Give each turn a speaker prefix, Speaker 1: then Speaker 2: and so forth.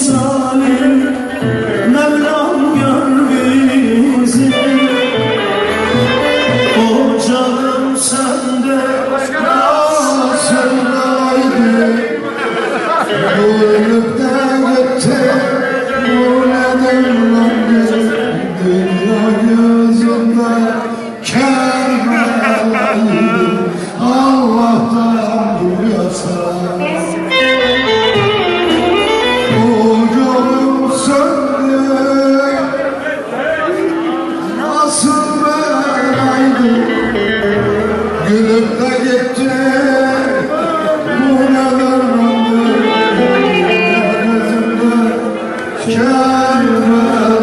Speaker 1: misali Mevlam gör bizi Ocağım sende Başkanım.
Speaker 2: Kerma